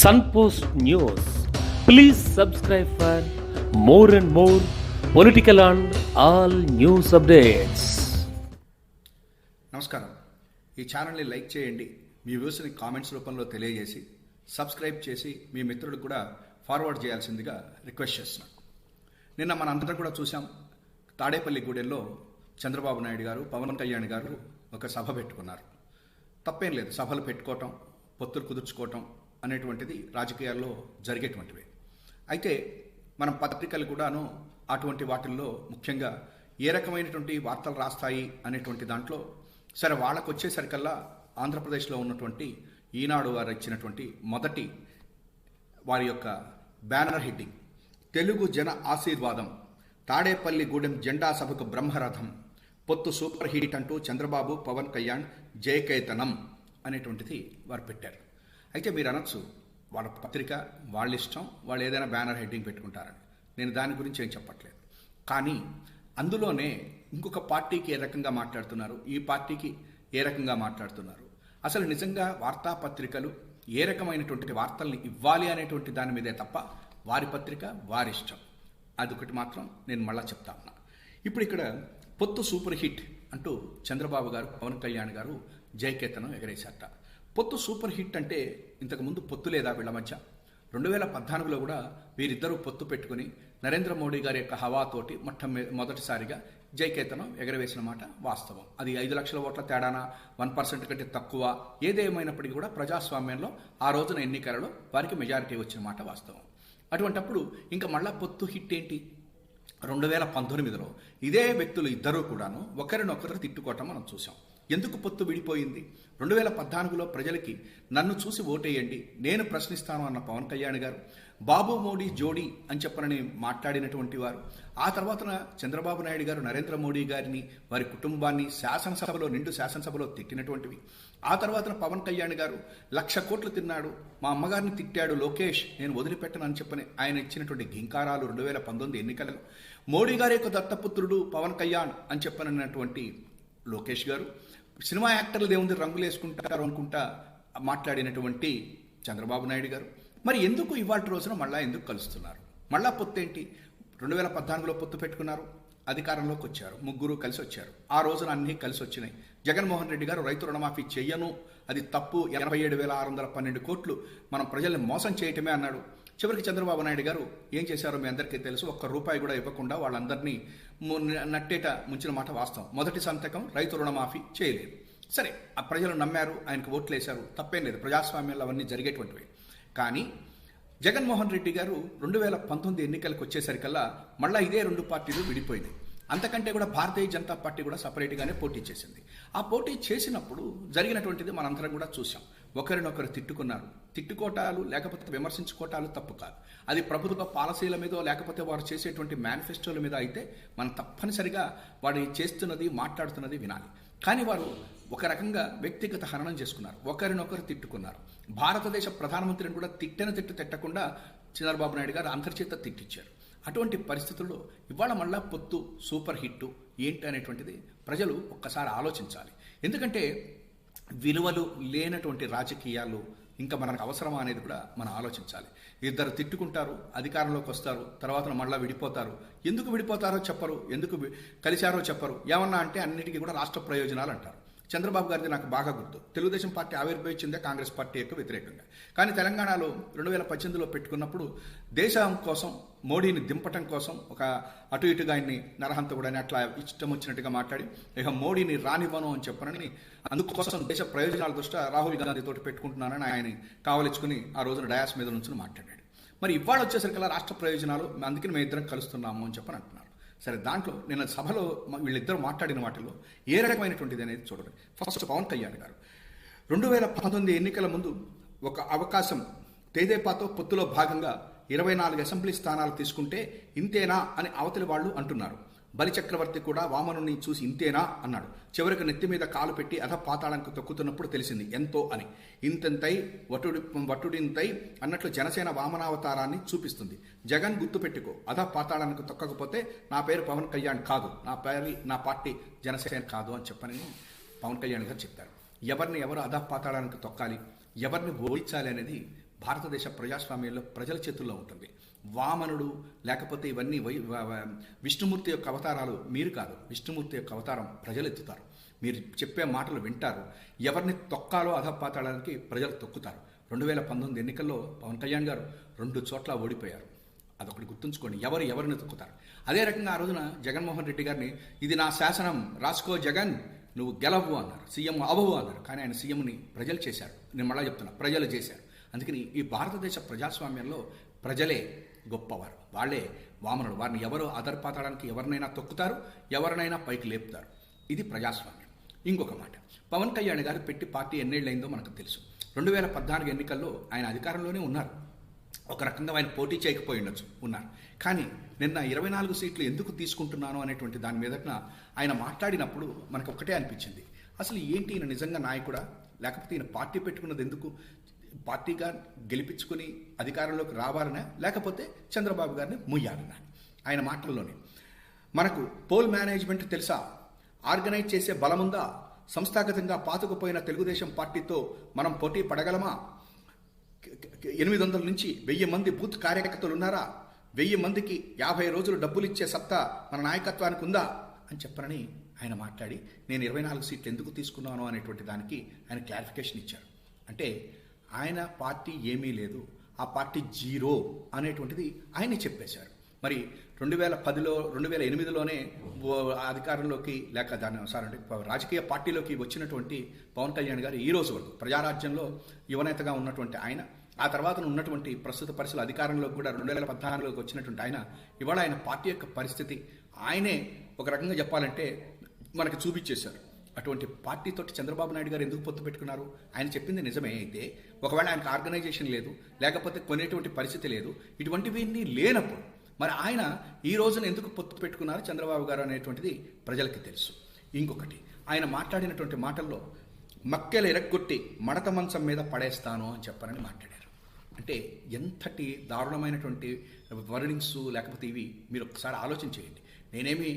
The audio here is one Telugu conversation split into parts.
Sunpost news please subscribe for more and more political and all news updates నమస్కారం. ఈ ఛానల్ని లైక్ చేయండి మీ వ్యూస్ని కామెంట్స్ రూపంలో తెలియజేసి సబ్స్క్రైబ్ చేసి మీ మిత్రులకు కూడా ఫార్వర్డ్ చేయాల్సిందిగా రిక్వెస్ట్ చేస్తున్నాను నిన్న మన అందరం కూడా చూసాం తాడేపల్లి గూడెంలో చంద్రబాబు నాయుడు గారు పవన్ కళ్యాణ్ గారు ఒక సభ పెట్టుకున్నారు. తప్పేం లేదు సభలు పెట్టుకోవటం పొత్తులు కుదుర్చుకోవటం అనేటువంటిది రాజకీయాల్లో జరిగేటువంటివి. అయితే మనం పత్రికలు కూడాను అటువంటి వాటిల్లో ముఖ్యంగా ఏ రకమైనటువంటి వార్తలు రాస్తాయి అనేటువంటి దాంట్లో సరే వాళ్ళకు వచ్చేసరికల్లా ఆంధ్రప్రదేశ్లో ఉన్నటువంటి ఈనాడు వారు ఇచ్చినటువంటి మొదటి వారి యొక్క బ్యానర్ హెడ్డింగ్ తెలుగు జన ఆశీర్వాదం తాడేపల్లి గూడెం జెండా సభకు బ్రహ్మరథం పొత్తు సూపర్ హిట్ అంటూ చంద్రబాబు పవన్ కళ్యాణ్ జయకేతనం అనేటువంటిది వారు పెట్టారు. అయితే మీరు అనొచ్చు వాళ్ళ పత్రిక వాళ్ళ ఇష్టం వాళ్ళు ఏదైనా బ్యానర్ హెడ్డింగ్ పెట్టుకుంటారని. నేను దాని గురించి ఏం చెప్పట్లేదు. కానీ అందులోనే ఇంకొక పార్టీకి ఏ రకంగా మాట్లాడుతున్నారు ఈ పార్టీకి ఏ రకంగా మాట్లాడుతున్నారు? అసలు నిజంగా వార్తాపత్రికలు ఏ రకమైనటువంటి వార్తల్ని ఇవ్వాలి అనేటువంటి దాని మీదే తప్ప వారి పత్రిక వారి ఇష్టం. అదొకటి మాత్రం నేను మళ్ళా చెప్తా ఉన్నా. ఇప్పుడు ఇక్కడ పొత్తు సూపర్ హిట్ అంటూ చంద్రబాబు గారు పవన్ కళ్యాణ్ గారు జయకేతనం ఎగరేశారట. పొత్తు సూపర్ హిట్ అంటే ఇంతకుముందు పొత్తు లేదా వీళ్ళ మధ్య? రెండు వేల పద్నాలుగులో కూడా వీరిద్దరూ పొత్తు పెట్టుకుని నరేంద్ర మోడీ గారి యొక్క హవాతోటి మొట్ట మొదటిసారిగా జైకేతనం ఎగరవేసిన మాట వాస్తవం. అది ఐదు లక్షల ఓట్ల తేడాన? వన్ పర్సెంట్ కంటే తక్కువ? ఏదేమైనప్పటికీ కూడా ప్రజాస్వామ్యంలో ఆ రోజున ఎన్నికలలో వారికి మెజారిటీ వచ్చిన మాట వాస్తవం. అటువంటప్పుడు ఇంకా మళ్ళా పొత్తు హిట్ ఏంటి? రెండు వేల పంతొమ్మిదిలో ఇదే వ్యక్తులు ఇద్దరూ కూడాను ఒకరినొకరు తిట్టుకోవటం మనం చూసాం ఎందుకు పొత్తు విడిపోయింది? రెండు వేల పద్నాలుగులో ప్రజలకి నన్ను చూసి ఓటేయండి నేను ప్రశ్నిస్తాను అన్న పవన్ కళ్యాణ్ గారు బాబు మోడీ జోడీ అని చెప్పనని మాట్లాడినటువంటి వారు ఆ తర్వాత చంద్రబాబు నాయుడు గారు నరేంద్ర మోడీ గారిని వారి కుటుంబాన్ని శాసనసభలో నిండు శాసనసభలో తిట్టినటువంటివి. ఆ తర్వాత పవన్ కళ్యాణ్ గారు లక్ష కోట్లు తిన్నాడు మా అమ్మగారిని తిట్టాడు లోకేష్ నేను వదిలిపెట్టను అని చెప్పని ఆయన ఇచ్చినటువంటి గింకారాలు రెండు వేల పంతొమ్మిది ఎన్నికలలో. మోడీ గారి యొక్క దత్తపుత్రుడు పవన్ కళ్యాణ్ అని చెప్పనన్నటువంటి లోకేష్ గారు సినిమా యాక్టర్లు దేవుంది రంగులు వేసుకుంటారు అనుకుంటా మాట్లాడినటువంటి చంద్రబాబు నాయుడు గారు. మరి ఎందుకు ఇవాళ రోజున మళ్ళా ఎందుకు కలుస్తున్నారు? మళ్ళా పొత్తు ఏంటి? రెండు వేల పద్నాలుగులో పొత్తు పెట్టుకున్నారు అధికారంలోకి వచ్చారు ముగ్గురు కలిసి వచ్చారు. ఆ రోజున అన్నీ కలిసి వచ్చినాయి. జగన్మోహన్ రెడ్డి గారు రైతు రుణమాఫీ చెయ్యను అది తప్పు. ఎనభై ఏడు వేల ఆరు వందల పన్నెండు కోట్లు మనం ప్రజల్ని మోసం చేయటమే అన్నాడు. చివరికి చంద్రబాబు నాయుడు గారు ఏం చేశారో మీ అందరికీ తెలుసు. ఒక్క రూపాయి కూడా ఇవ్వకుండా వాళ్ళందరినీ నట్టేట ముంచిన మాట వాస్తవం. మొదటి సంతకం రైతు రుణమాఫీ చేయలేదు. సరే ఆ ప్రజలు నమ్మారు ఆయనకు ఓట్లు వేశారు తప్పేం లేదు. ప్రజాస్వామ్యంలో అవన్నీ జరిగేటువంటివి. కానీ జగన్మోహన్ రెడ్డి గారు రెండు వేల పంతొమ్మిది ఎన్నికలకు వచ్చేసరికల్లా మళ్ళీ ఇదే రెండు పార్టీలు విడిపోయినాయి. అంతకంటే కూడా భారతీయ జనతా పార్టీ కూడా సపరేట్గానే పోటీ చేసింది. ఆ పోటీ చేసినప్పుడు జరిగినటువంటిది మనందరం కూడా చూసాం ఒకరినొకరు తిట్టుకున్నారు. తిట్టుకోటాలు లేకపోతే విమర్శించుకోటాలు తప్పు కాదు. అది ప్రభుత్వ పాలసీల మీద లేకపోతే వారు చేసేటువంటి మేనిఫెస్టోల మీద అయితే మనం తప్పనిసరిగా వాడు చేస్తున్నది మాట్లాడుతున్నది వినాలి. కానీ వారు ఒక రకంగా వ్యక్తిగత హననం చేసుకున్నారు. ఒకరినొకరు తిట్టుకున్నారు. భారతదేశ ప్రధానమంత్రిని కూడా తిట్టిన తిట్టు తిట్టకుండా చంద్రబాబు నాయుడు గారు అంతర్చేత తిట్టించారు. అటువంటి పరిస్థితుల్లో ఇవాళ మళ్ళా పొత్తు సూపర్ హిట్ ఏంటి అనేటువంటిది ప్రజలు ఒక్కసారి ఆలోచించాలి. ఎందుకంటే విలువలు లేనటువంటి రాజకీయాలు ఇంకా మనకు అవసరమా అనేది కూడా మనం ఆలోచించాలి. ఇద్దరు తిట్టుకుంటారు అధికారంలోకి వస్తారు తర్వాత మళ్ళీ విడిపోతారు. ఎందుకు విడిపోతారో చెప్పరు ఎందుకు కలిశారో చెప్పరు. ఏమన్నా అంటే అన్నిటికీ కూడా రాష్ట్ర ప్రయోజనాలు అంటారు. చంద్రబాబు గారిది నాకు బాగా గుర్తు. తెలుగుదేశం పార్టీ ఆవిర్భవించిందే కాంగ్రెస్ పార్టీ యొక్క వ్యతిరేకంగా. కానీ తెలంగాణలో రెండు వేల పద్దెనిమిదిలో పెట్టుకున్నప్పుడు దేశం కోసం మోడీని దింపటం కోసం ఒక అటు ఇటుగా ఆయన్ని నరహంతకుడని అట్లా ఇష్టం వచ్చినట్టుగా మాట్లాడి ఇక మోడీని రానివ్వను అని చెప్పనని అందుకోసం దేశ ప్రయోజనాల దృష్ట్యా రాహుల్ గాంధీ తోటి పెట్టుకుంటున్నానని ఆయన కావలించుకుని ఆ రోజున డయాస్ మీద నుంచి మాట్లాడాడు. మరి ఇవాళ వచ్చేసరికల్లా రాష్ట్ర ప్రయోజనాలు అందుకని మేము ఇద్దరం కలుస్తున్నాము అని చెప్పని అంటున్నారు. సరే దాంట్లో నిన్న సభలో మ- వీళ్ళిద్దరు మాట్లాడిన వాటిలో ఏ రకమైనటువంటిది అనేది చూడండి. ఫస్ట్ పవన్ కళ్యాణ్ గారు. రెండు వేల పంతొమ్మిది ఎన్నికల ముందు ఒక అవకాశం తేదేపాతో పొత్తులో భాగంగా ఇరవై నాలుగు అసెంబ్లీ స్థానాలు తీసుకుంటే ఇంతేనా అని అవతలి వాళ్ళు అంటున్నారు. బలిచక్రవర్తి కూడా వామనుని చూసి ఇంతేనా అన్నాడు. చివరికి నెత్తి మీద కాలు పెట్టి అధ పాతాళానికి తొక్కుతున్నప్పుడు తెలిసింది ఎంతో అని. ఇంతంతై వటుడి వటుడింతై అన్నట్లు జనసేన వామనావతారాన్ని చూపిస్తుంది. జగన్ గుర్తుపెట్టుకో అధ పాతాళానికి తొక్కకపోతే నా పేరు పవన్ కళ్యాణ్ కాదు. నా పేరు నా పార్టీ జనసేన కాదు అని చెప్పని పవన్ కళ్యాణ్ గారు చెప్పారు. ఎవరిని ఎవరు అధ పాతాళానికి తొక్కాలి? ఎవరిని ఓడించాలి అనేది భారతదేశ ప్రజాస్వామ్యంలో ప్రజల చేతుల్లో ఉంటుంది. వామనుడు లేకపోతే ఇవన్నీ వై విష్ణుమూర్తి యొక్క అవతారాలు మీరు కాదు. విష్ణుమూర్తి యొక్క అవతారం ప్రజలు ఎత్తుతారు. మీరు చెప్పే మాటలు వింటారు. ఎవరిని తొక్కాలో అధపాతాడానికి ప్రజలు తొక్కుతారు. రెండు వేల పంతొమ్మిది ఎన్నికల్లో పవన్ కళ్యాణ్ గారు రెండు చోట్ల ఓడిపోయారు. అదొకటి గుర్తుంచుకోండి. ఎవరు ఎవరిని తొక్కుతారు? అదే రకంగా ఆ రోజున జగన్మోహన్ రెడ్డి గారిని ఇది నా శాసనం రాసుకో జగన్ నువ్వు గెలవు అన్నారు. సీఎం అవ్వవు అన్నారు. కానీ ఆయన సీఎంని ప్రజలు చేశారు. నేను మళ్ళా చెప్తున్నా ప్రజలు చేశారు. అందుకని ఈ భారతదేశ ప్రజాస్వామ్యంలో ప్రజలే గొప్పవారు. వాళ్ళే వామనుడు వారిని ఎవరు అదర్పాతాడానికి ఎవరినైనా తొక్కుతారు ఎవరినైనా పైకి లేపుతారు. ఇది ప్రజాస్వామ్యం. ఇంకొక మాట. పవన్ కళ్యాణ్ గారు పెట్టి పార్టీ ఎన్నేళ్ళైందో మనకు తెలుసు. రెండు వేల పద్నాలుగు ఎన్నికల్లో ఆయన అధికారంలోనే ఉన్నారు. ఒక రకంగా ఆయన పోటీ చేయకపోయి ఉండొచ్చు ఉన్నారు. కానీ నిన్న ఇరవై నాలుగు సీట్లు ఎందుకు తీసుకుంటున్నాను అనేటువంటి దాని మీద ఆయన మాట్లాడినప్పుడు మనకు ఒకటే అనిపించింది. అసలు ఏంటి ఈయన నిజంగా నాయకుడా? లేకపోతే ఈయన పార్టీ పెట్టుకున్నది ఎందుకు? పార్టీగా గెలిపించుకుని అధికారంలోకి రావాలనా లేకపోతే చంద్రబాబు గారిని ముయ్యాలనా. ఆయన మాటల్లోనే. మనకు పోల్ మేనేజ్మెంట్ తెలుసా? ఆర్గనైజ్ చేసే బలముందా? సంస్థాగతంగా పాతుకుపోయిన తెలుగుదేశం పార్టీతో మనం పోటీ పడగలమా? ఎనిమిది వందల నుంచి వెయ్యి మంది బూత్ కార్యకర్తలు ఉన్నారా? వెయ్యి మందికి యాభై రోజులు డబ్బులు ఇచ్చే సత్తా మన నాయకత్వానికి ఉందా? అని చెప్పనని ఆయన మాట్లాడి నేను ఇరవై నాలుగు సీట్లు ఎందుకు తీసుకున్నాను? అనేటువంటి దానికి ఆయన క్లారిఫికేషన్ ఇచ్చారు. అంటే ఆయన పార్టీ ఏమీ లేదు. ఆ పార్టీ జీరో అనేటువంటిది ఆయనే చెప్పేశారు. మరి రెండు వేల పదిలో రెండు వేల ఎనిమిదిలోనే అధికారంలోకి లేక దాని సారీ రాజకీయ పార్టీలోకి వచ్చినటువంటి పవన్ కళ్యాణ్ గారు ఈ రోజు వరకు ప్రజారాజ్యంలో యువనేతగా ఉన్నటువంటి ఆయన ఆ తర్వాత ఉన్నటువంటి ప్రస్తుత పరిస్థితుల అధికారంలోకి కూడా రెండు వేల పద్నాలుగులోకి వచ్చినటువంటి ఆయన ఇవాళ ఆయన పార్టీ యొక్క పరిస్థితి ఆయనే ఒక రకంగా చెప్పాలంటే మనకి చూపించేశారు. అటువంటి పార్టీతోటి చంద్రబాబు నాయుడు గారు ఎందుకు పొత్తు పెట్టుకున్నారు? ఆయన చెప్పింది నిజమే అయితే ఒకవేళ ఆయనకు ఆర్గనైజేషన్ లేదు లేకపోతే కొనేటువంటి పరిస్థితి లేదు ఇటువంటివన్నీ లేనప్పుడు మరి ఆయన ఈ రోజున ఎందుకు పొత్తు పెట్టుకున్నారు చంద్రబాబు గారు అనేటువంటిది ప్రజలకి తెలుసు. ఇంకొకటి ఆయన మాట్లాడినటువంటి మాటల్లో మక్కెలు ఎరగొట్టి మడత మంచం మీద పడేస్తాను అని చెప్పారని మాట్లాడారు. అంటే ఎంతటి దారుణమైనటువంటి వర్నింగ్స్ లేకపోతే ఇవి మీరు ఒకసారి ఆలోచన చేయండి. నేనేమి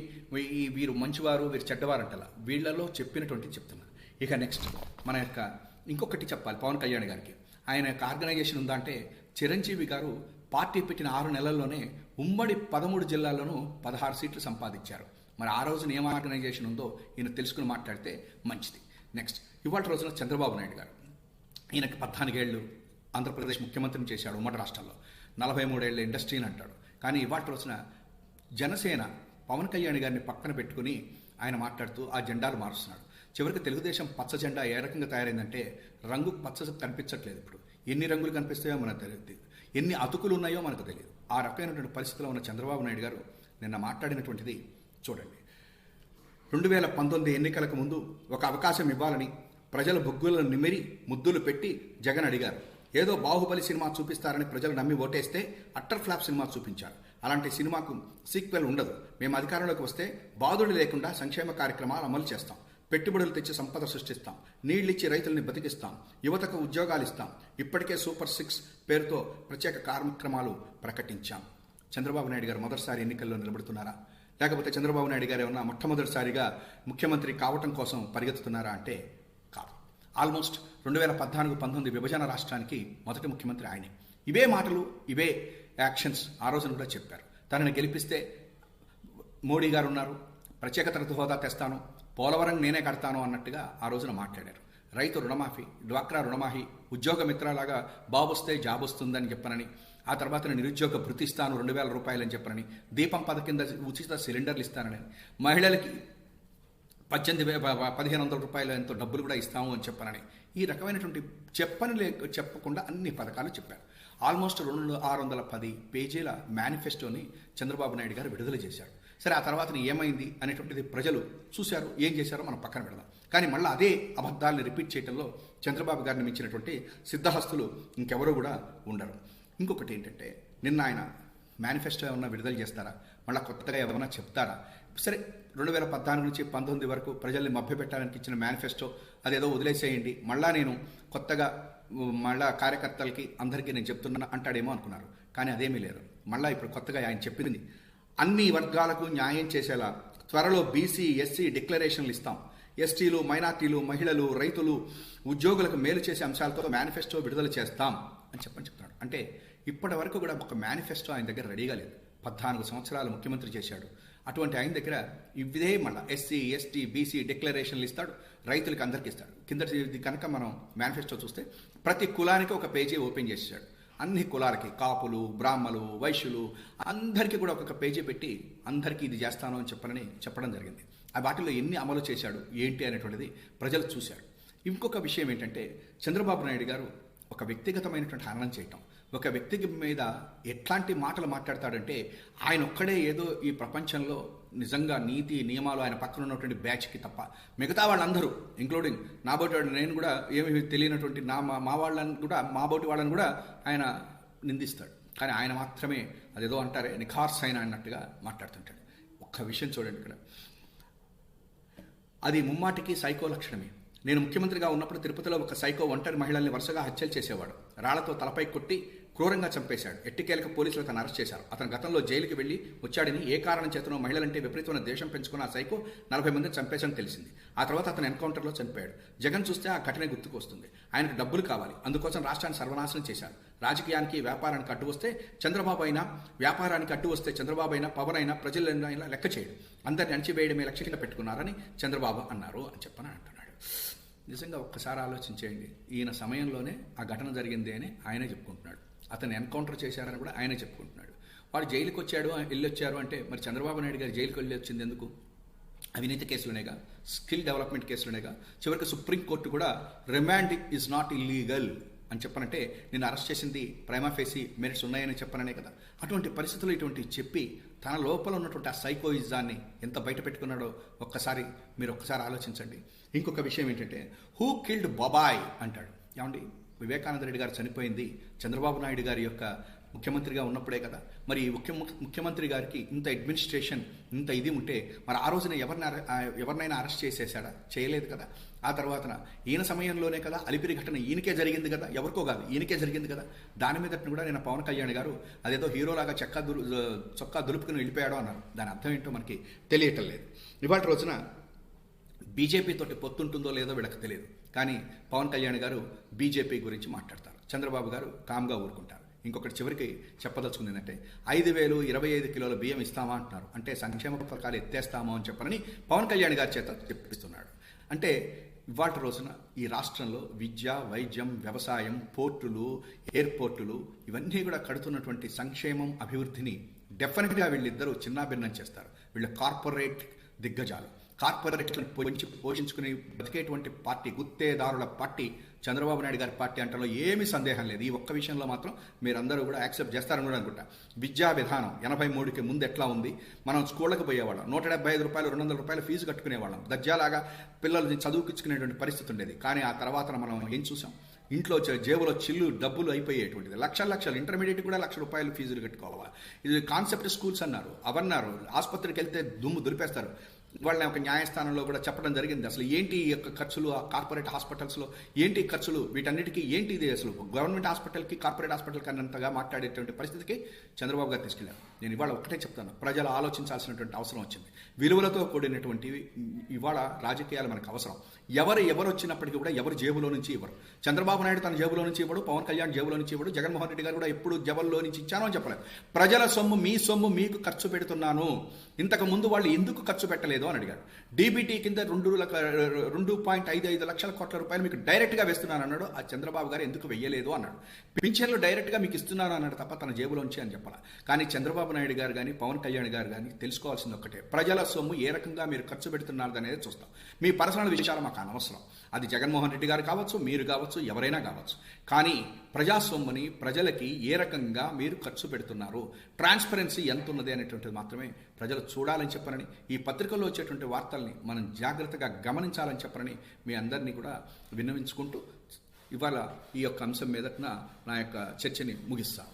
ఈ వీరు మంచివారు వీరు చెడ్డవారు అంటలా వీళ్ళలో చెప్పినటువంటి చెప్తున్నాను ఇక నెక్స్ట్ మన యొక్క ఇంకొకటి చెప్పాలి పవన్ కళ్యాణ్ గారికి. ఆయన యొక్క ఆర్గనైజేషన్ ఉందా అంటే చిరంజీవి గారు పార్టీ పెట్టిన ఆరు నెలల్లోనే ఉమ్మడి పదమూడు జిల్లాల్లోనూ పదహారు సీట్లు సంపాదించారు. మరి ఆ రోజున ఏం ఆర్గనైజేషన్ ఉందో ఈయన తెలుసుకుని మాట్లాడితే మంచిది. నెక్స్ట్ ఇవాళ రోజున చంద్రబాబు నాయుడు గారు. ఈయనకి పద్నాలుగేళ్ళు ఆంధ్రప్రదేశ్ ముఖ్యమంత్రిని చేశాడు ఉమ్మడి రాష్ట్రంలో. నలభై మూడేళ్ళ ఇండస్ట్రీని అంటాడు. కానీ ఇవాటి రోజున జనసేన పవన్ కళ్యాణ్ గారిని పక్కన పెట్టుకుని ఆయన మాట్లాడుతూ ఆ జెండాలు మారుస్తున్నాడు. చివరికి తెలుగుదేశం పచ్చ జెండా ఏ రకంగా తయారైందంటే రంగు పచ్చ కనిపించట్లేదు ఇప్పుడు. ఎన్ని రంగులు కనిపిస్తాయో మనకు తెలియదు. ఎన్ని అతుకులు ఉన్నాయో మనకు తెలియదు. ఆ రకమైనటువంటి పరిస్థితిలో ఉన్న చంద్రబాబు నాయుడు గారు నిన్న మాట్లాడినటువంటిది చూడండి. రెండు వేల పంతొమ్మిది ఎన్నికలకు ముందు ఒక అవకాశం ఇవ్వాలని ప్రజల బొగ్గులను నిమిరి ముద్దులు పెట్టి జగన్ అడిగారు. ఏదో బాహుబలి సినిమా చూపిస్తారని ప్రజలు నమ్మి ఓటేస్తే అట్టర్ ఫ్లాప్ సినిమా చూపించారు. అలాంటి సినిమాకు సీక్వెల్ ఉండదు. మేము అధికారంలోకి వస్తే బాధుడు లేకుండా సంక్షేమ కార్యక్రమాలు అమలు చేస్తాం. పెట్టుబడులు తెచ్చి సంపద సృష్టిస్తాం. నీళ్ళిచ్చి రైతుల్ని బతికిస్తాం. యువతకు ఉద్యోగాలు ఇస్తాం. ఇప్పటికే సూపర్ సిక్స్ పేరుతో ప్రత్యేక కార్యక్రమాలు ప్రకటించాం. చంద్రబాబు నాయుడు గారు మొదటిసారి ఎన్నికల్లో నిలబడుతున్నారా? లేకపోతే చంద్రబాబు నాయుడు గారు ఏమన్నా మొట్టమొదటిసారిగా ముఖ్యమంత్రి కావటం కోసం పరిగెత్తుతున్నారా అంటే కాదు. ఆల్మోస్ట్ రెండు వేల పద్నాలుగు పంతొమ్మిది విభజన రాష్ట్రానికి మొదటి ముఖ్యమంత్రి ఆయనే. ఇవే మాటలు ఇవే యాక్షన్స్ ఆ రోజున కూడా చెప్పారు. తనని గెలిపిస్తే మోడీ గారు ఉన్నారు ప్రత్యేక తరగతి హోదా తెస్తాను పోలవరం నేనే కడతాను అన్నట్టుగా ఆ రోజున మాట్లాడారు. రైతు రుణమాఫీ డ్వాక్రా రుణమాఫీ ఉద్యోగ మిత్రలాగా బాబు వస్తే జాబ్ వస్తుందని చెప్పనని ఆ తర్వాత నేను నిరుద్యోగ భృతి ఇస్తాను రెండు వేల రూపాయలని చెప్పనని దీపం పథ కింద ఉచిత సిలిండర్లు ఇస్తానని మహిళలకి పద్దెనిమిది వే- పదిహేను వందల రూపాయలు ఎంతో డబ్బులు కూడా ఇస్తాము అని చెప్పనని ఈ రకమైనటువంటి చెప్పని లే చెప్పకుండా అన్ని పథకాలు చెప్పారు. ఆల్మోస్ట్ రెండు ఆరు వందల పది పేజీల మేనిఫెస్టోని చంద్రబాబు నాయుడు గారు విడుదల చేశాడు. సరే ఆ తర్వాత ఏమైంది అనేటువంటిది ప్రజలు చూశారు ఏం చేశారో మనం పక్కన పెడదాం. కానీ మళ్ళీ అదే అబద్ధాలను రిపీట్ చేయడంలో చంద్రబాబు గారిని మించినటువంటి సిద్ధహస్తులు ఇంకెవరూ కూడా ఉండరు. ఇంకొకటి ఏంటంటే నిన్న ఆయన మేనిఫెస్టో ఏమన్నా విడుదల చేస్తారా? మళ్ళీ కొత్తగా ఏమైనా చెప్తారా? సరే రెండు వేల పద్నాలుగు నుంచి పంతొమ్మిది వరకు ప్రజల్ని మభ్యపెట్టడానికి ఇచ్చిన మేనిఫెస్టో అదేదో వదిలేసేయండి. మళ్ళా నేను కొత్తగా మళ్ళా కార్యకర్తలకి అందరికీ నేను చెప్తున్నాను అంటాడేమో అనుకున్నారు. కానీ అదేమీ లేదు. మళ్ళీ ఇప్పుడు కొత్తగా ఆయన చెప్పింది. అన్ని వర్గాలకు న్యాయం చేసేలా త్వరలో బీసీ ఎస్సీ డిక్లరేషన్లు ఇస్తాం. ఎస్టీలు మైనార్టీలు మహిళలు రైతులు ఉద్యోగులకు మేలు చేసే అంశాలతో మేనిఫెస్టో విడుదల చేస్తాం అని చెప్పని చెప్తున్నాడు. అంటే ఇప్పటి వరకు కూడా ఒక మేనిఫెస్టో ఆయన దగ్గర రెడీగా లేదు. పద్నాలుగు సంవత్సరాలు ముఖ్యమంత్రి చేశాడు. అటువంటి ఆయన దగ్గర ఇదే మళ్ళీ ఎస్సీ ఎస్టీ బీసీ డిక్లరేషన్లు ఇస్తాడు రైతులకు అందరికీ ఇస్తాడు. కింద కనుక మనం మేనిఫెస్టో చూస్తే ప్రతి కులానికి ఒక పేజీ ఓపెన్ చేసేసాడు. అన్ని కులాలకి కాపులు బ్రాహ్మలు వైశ్యులు అందరికీ కూడా ఒక్కొక్క పేజీ పెట్టి అందరికీ ఇది చేస్తాను అని చెప్పనని చెప్పడం జరిగింది. ఆ వాటిలో ఎన్ని అమలు చేశాడు ఏంటి అనేటువంటిది ప్రజలు చూశాడు ఇంకొక విషయం ఏంటంటే చంద్రబాబు నాయుడు గారు ఒక వ్యక్తిగతమైనటువంటి హననం చేయటం. ఒక వ్యక్తి మీద ఎట్లాంటి మాటలు మాట్లాడతాడంటే ఆయన ఒక్కడే ఏదో ఈ ప్రపంచంలో నిజంగా నీతి నియమాలు ఆయన పక్కన ఉన్నటువంటి బ్యాచ్కి తప్ప. మిగతా వాళ్ళందరూ ఇంక్లూడింగ్ నాబోటి వాడు నేను కూడా ఏమి తెలియనటువంటి నా మా మా వాళ్ళని కూడా మా బోటి వాళ్ళని కూడా ఆయన నిందిస్తాడు. కానీ ఆయన మాత్రమే అదేదో అంటారే నిఖార్స్ అయిన అన్నట్టుగా మాట్లాడుతుంటాడు. ఒక్క విషయం చూడండి ఇక్కడ. అది ముమ్మాటికి సైకో లక్షణమే. నేను ముఖ్యమంత్రిగా ఉన్నప్పుడు తిరుపతిలో ఒక సైకో ఒంటరి మహిళల్ని వరుసగా హత్యలు చేసేవాడు. రాళ్ళతో తలపై కొట్టి క్రూరంగా చంపేశాడు. ఎట్టికేలకు పోలీసులు అతను అరెస్ట్ చేశారు. అతను గతంలో జైలుకి వెళ్ళి వచ్చాడని ఏ కారణం చేతనో మహిళలంటే విపరీతమైన దేశం పెంచుకున్న సైకో నలభై మంది చంపేశాను తెలిసింది. ఆ తర్వాత అతను ఎన్కౌంటర్లో చంపాడు జగన్ చూస్తే ఆ ఘటన గుర్తుకొస్తుంది. ఆయనకు డబ్బులు కావాలి. అందుకోసం రాష్ట్రాన్ని సర్వనాశనం చేశారు. రాజకీయానికి వ్యాపారానికి అడ్డు వస్తే చంద్రబాబు అయినా వ్యాపారానికి అడ్డు వస్తే చంద్రబాబు అయినా పవన్ అయినా ప్రజలైనా లెక్క చేయడు. అందరిని అణచివేయడమే లక్ష్యంగా పెట్టుకున్నారని చంద్రబాబు అన్నారు అని చెప్పని అంటున్నాడు. నిజంగా ఒక్కసారి ఆలోచించేయండి. ఈయన సమయంలోనే ఆ ఘటన జరిగింది అని ఆయనే చెప్పుకుంటున్నాడు. అతను ఎన్కౌంటర్ చేశారని కూడా ఆయనే చెప్పుకుంటున్నాడు. వాడు జైలుకి వచ్చాడు వెళ్ళి వచ్చారు అంటే మరి చంద్రబాబు నాయుడు గారు జైలుకి వెళ్ళి వచ్చింది ఎందుకు? అవినీతి కేసులునేగా స్కిల్ డెవలప్మెంట్ కేసులునేగా చివరికి సుప్రీంకోర్టు కూడా రిమాండ్ ఈజ్ నాట్ ఇల్లీగల్ అని చెప్పనంటే నేను అరెస్ట్ చేసింది ప్రైమా ఫేసి మెరిట్స్ ఉన్నాయని చెప్పననే కదా. అటువంటి పరిస్థితులు ఇటువంటి చెప్పి తన లోపల ఉన్నటువంటి ఆ సైకోయిజాన్ని ఎంత బయట పెట్టుకున్నాడో ఒక్కసారి మీరు ఒక్కసారి ఆలోచించండి. ఇంకొక విషయం ఏంటంటే హూ కిల్డ్ బాబాయ్ అంటాడు. ఏమండి? వివేకానంద రెడ్డి గారు చనిపోయింది. చంద్రబాబు నాయుడు గారి యొక్క ముఖ్యమంత్రిగా ఉన్నప్పుడే కదా. మరి ఈ ముఖ్య ముఖ్యమంత్రి గారికి ఇంత అడ్మినిస్ట్రేషన్ ఇంత ఇది ఉంటే మరి ఆ రోజున ఎవరిని ఆ ఎవరినైనా అరెస్ట్ చేసేసాడా చేయలేదు కదా. ఆ తర్వాతన ఈయన సమయంలోనే కదా అలిపిరి ఘటన ఈయనకే జరిగింది కదా. ఎవరికో కాదు ఈయనకే జరిగింది కదా. దాని మీద కూడా నేను పవన్ కళ్యాణ్ గారు అదేదో హీరోలాగా చక్కా దులు చొక్కా దులుపుకుని వెళ్ళిపోయాడు అన్నారు. దాని అర్థం ఏంటో మనకి తెలియటం లేదు. ఇవాళ రోజున బీజేపీ తోటి పొత్తుంటుందో లేదో వీళ్ళకి తెలియదు. కానీ పవన్ కళ్యాణ్ గారు బీజేపీ గురించి మాట్లాడతారు. చంద్రబాబు గారు కామ్గా ఊరుకుంటారు. ఇంకొకటి చివరికి చెప్పదలుచుకుంది ఏంటంటే ఐదు వేలు ఇరవై ఐదు కిలోల బియ్యం ఇస్తామా అంటున్నారు. అంటే సంక్షేమ పథకాలు ఎత్తేస్తామో అని చెప్పనని పవన్ కళ్యాణ్ గారి చేత చెప్పిస్తున్నాడు. అంటే ఇవాటి రోజున ఈ రాష్ట్రంలో విద్య వైద్యం వ్యవసాయం పోర్టులు ఎయిర్పోర్టులు ఇవన్నీ కూడా కడుతున్నటువంటి సంక్షేమం అభివృద్ధిని డెఫినెట్గా వీళ్ళిద్దరూ చిన్నాభిన్నం చేస్తారు. వీళ్ళు కార్పొరేట్ దిగ్గజాలు. కార్పొరేట్లను పోషించి పోషించుకుని బతికేటువంటి పార్టీ గుత్తేదారుల పార్టీ చంద్రబాబు నాయుడు గారి పార్టీ అంటలో ఏమీ సందేహం లేదు. ఈ ఒక్క విషయంలో మాత్రం మీరందరూ కూడా యాక్సెప్ట్ చేస్తారని కూడా అనుకుంటా. విద్యా విధానం ఎనభై మూడుకి ముందు ఎట్లా ఉంది? మనం స్కూళ్ళకి పోయేవాళ్ళం. నూట డెబ్బై ఐదు రూపాయలు రెండు వందల రూపాయలు ఫీజు కట్టుకునేవాళ్ళం. దర్జాలాగా పిల్లల్ని చదువుకిచ్చుకునేటువంటి పరిస్థితి ఉండేది. కానీ ఆ తర్వాత మనం ఏం చూసాం? ఇంట్లో జేబులో చిల్లు డబ్బులు అయిపోయేటువంటిది. లక్షల లక్షలు ఇంటర్మీడియట్ కూడా లక్ష రూపాయలు ఫీజులు కట్టుకోవాలి? ఇది కాన్సెప్ట్ స్కూల్స్ అన్నారు. అవన్నారు. ఆసుపత్రికి వెళ్తే దుమ్ము దులిపేస్తారు. వాళ్ళని ఒక న్యాయస్థానంలో కూడా చెప్పడం జరిగింది. అసలు ఏంటి ఈ యొక్క ఖర్చులు ఆ కార్పొరేట్ హాస్పిటల్స్లో? ఏంటి ఖర్చులు? వీటన్నిటికీ ఏంటి ఇది అసలు? గవర్నమెంట్ హాస్పిటల్కి కార్పొరేట్ హాస్పిటల్కి అన్నంతగా మాట్లాడేటువంటి పరిస్థితికి చంద్రబాబు గారు తీసుకెళ్ళారు. నేను ఇవాళ ఒకటే చెప్తాను. ప్రజలు ఆలోచించాల్సినటువంటి అవసరం వచ్చింది. విలువలతో కూడినటువంటి ఇవాళ రాజకీయాలు మనకు అవసరం. ఎవరు ఎవరు వచ్చినప్పటికీ కూడా ఎవరు జేబులో నుంచి ఇవ్వరు. చంద్రబాబు నాయుడు తన జేబులో నుంచి ఇవ్వడు పవన్ కళ్యాణ్ జేబులో నుంచి ఇవ్వడు జగన్మోహన్ రెడ్డి గారు కూడా ఎప్పుడు జబల్లో నుంచి ఇచ్చానో అని చెప్పలేదు. ప్రజల సొమ్ము మీ సొమ్ము మీకు ఖర్చు పెడుతున్నాను. ఇంతకు ముందు వాళ్ళు ఎందుకు ఖర్చు పెట్టలేదు? అని అడిగాడు. డీబీటీ కింద రెండు రెండు పాయింట్ ఐదు ఐదు లక్షల కోట్ల రూపాయలు మీకు డైరెక్ట్గా వేస్తున్నాను అన్నాడు. ఆ చంద్రబాబు గారు ఎందుకు వెయ్యలేదు అన్నాడు. పింఛన్లు డైరెక్ట్గా మీకు ఇస్తున్నాను అన్నాడు తప్ప తన జేబులోంచి అని చెప్పాల. కానీ చంద్రబాబు నాయుడు గారు కానీ పవన్ కళ్యాణ్ గారు కానీ తెలుసుకోవాల్సింది ఒక్కటే. ప్రజల సొమ్ము ఏ రకంగా మీరు ఖర్చు పెడుతున్నారు అనేది చూస్తాం. మీ పర్సనల్ విషయాలు మాకు అనవసరం. అది జగన్మోహన్ రెడ్డి గారు కావచ్చు మీరు కావచ్చు ఎవరైనా కావచ్చు. కానీ ప్రజాసొమ్ముని ప్రజలకి ఏ రకంగా మీరు ఖర్చు పెడుతున్నారు? ట్రాన్స్పరెన్సీ ఎంత ఉన్నది అనేటువంటిది మాత్రమే ప్రజలు చూడాలని చెప్పనని ఈ పత్రికల్లో వచ్చేటువంటి వార్తల్ని మనం జాగ్రత్తగా గమనించాలని చెప్పనని మీ అందరినీ కూడా విన్నవించుకుంటూ ఇవాళ ఈ యొక్క అంశం మీదట నా యొక్క చర్చని ముగిస్తాను